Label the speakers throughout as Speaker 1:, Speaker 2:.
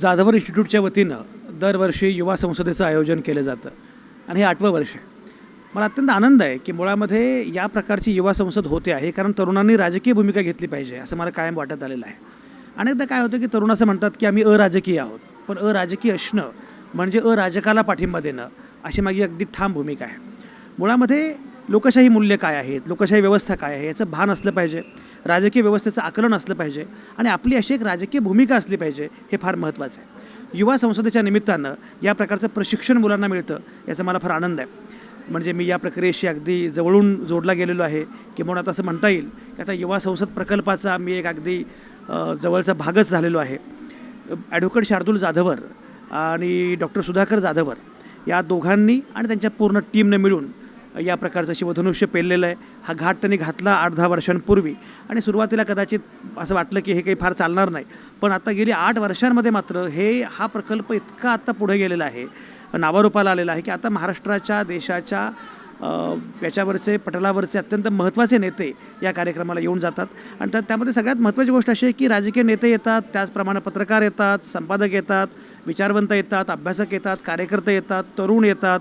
Speaker 1: जाधवर इन्स्टिट्यूटच्या वतीनं दरवर्षी युवा संसदेचं आयोजन केलं जातं. आणि हे आठवं वर्ष आहे. मला अत्यंत आनंद आहे की मुळामध्ये या प्रकारची युवा संसद होते आहे कारण तरुणांनी राजकीय भूमिका घेतली पाहिजे असं मला कायम वाटत आलेलं आहे. अनेकदा काय होतं की तरुण असं म्हणतात की आम्ही अराजकीय आहोत पण अराजकीय असणं म्हणजे अराजकाला पाठिंबा देणं अशी माझी अगदी ठाम भूमिका आहे. मुळामध्ये लोकशाही मूल्य काय आहेत लोकशाही व्यवस्था काय आहे याचं भान असलं पाहिजे. राजकीय व्यवस्थेचं आकलन असलं पाहिजे आणि आपली अशी एक राजकीय भूमिका असली पाहिजे हे फार महत्त्वाचं आहे. युवा संसदेच्या निमित्तानं या प्रकारचं प्रशिक्षण मुलांना मिळतं याचा मला फार आनंद आहे. म्हणजे मी या प्रक्रियेशी अगदी जवळून जोडला गेलेलो आहे किंवा आता असं म्हणता येईल की आता युवा संसद प्रकल्पाचा मी एक अगदी जवळचा भागच झालेलो आहे. ॲडव्होकेट शार्दूल जाधवर आणि डॉक्टर सुधाकर जाधवर या दोघांनी आणि त्यांच्या पूर्ण टीमने मिळून या प्रकारचं शिवधनुष्य पेललेलं आहे. हा घाट त्यांनी घातला आठ दहा वर्षांपूर्वी. आणि सुरुवातीला कदाचित असं वाटलं की हे काही फार चालणार नाही. पण आता गेली आठ वर्षांमध्ये मात्र हे हा प्रकल्प इतका आता पुढे गेलेला आहे नावारूपाला आलेला आहे की आता महाराष्ट्राच्या देशाच्या याच्यावरचे पटलावरचे अत्यंत महत्त्वाचे नेते या कार्यक्रमाला येऊन जातात. आणि त्यामध्ये सगळ्यात महत्त्वाची गोष्ट अशी आहे की राजकीय नेते येतात त्याचप्रमाणे पत्रकार येतात संपादक येतात विचारवंत येतात अभ्यासक येतात कार्यकर्ते येतात तरुण येतात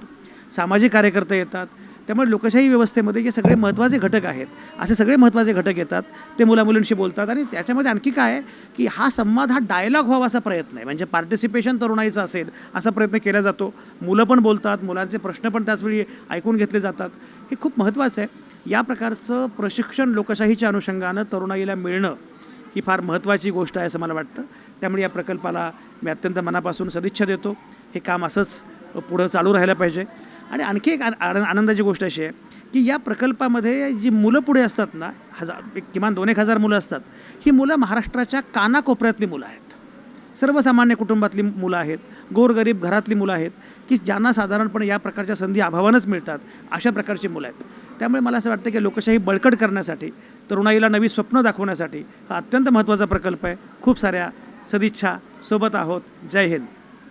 Speaker 1: सामाजिक कार्यकर्ते येतात. त्यामुळे लोकशाही व्यवस्थेमध्ये जे सगळे महत्त्वाचे घटक आहेत. असे सगळे महत्त्वाचे घटक येतात. ते मुलामुलींशी बोलतात आणि त्याच्यामध्ये आणखी काय आहे की हा संवाद हा डायलॉग व्हावा असा प्रयत्न आहे. म्हणजे पार्टिसिपेशन तरुणाईचं असेल असा प्रयत्न केला जातो. मुलं पण बोलतात मुलांचे प्रश्न पण त्याचवेळी ऐकून घेतले जातात. हे खूप महत्त्वाचं आहे. या प्रकारचं प्रशिक्षण लोकशाहीच्या अनुषंगानं तरुणाईला मिळणं ही फार महत्त्वाची गोष्ट आहे असं मला वाटतं. त्यामुळे या प्रकल्पाला मी अत्यंत मनापासून सदिच्छा देतो. हे काम असंच पुढं चालू राहायला पाहिजे. आणि आणखी एक आन- आनंदाची गोष्ट अशी आहे की या प्रकल्पामध्ये जी मुलं पुढे असतात ना हजार एक किमान दोन एक हजार मुलं असतात ही मुलं महाराष्ट्राच्या कानाकोपऱ्यातली मुलं आहेत. सर्वसामान्य कुटुंबातली मुलं आहेत गोरगरीब घरातली मुलं आहेत की ज्यांना साधारणपणे या प्रकारच्या संधी अभावानंच मिळतात अशा प्रकारची मुलं आहेत. त्यामुळे मला असं वाटतं की लोकशाही बळकट करण्यासाठी तरुणाईला नवी स्वप्न दाखवण्यासाठी हा अत्यंत महत्त्वाचा प्रकल्प आहे. खूप साऱ्या सदिच्छा. सोबत आहोत. जय हिंद.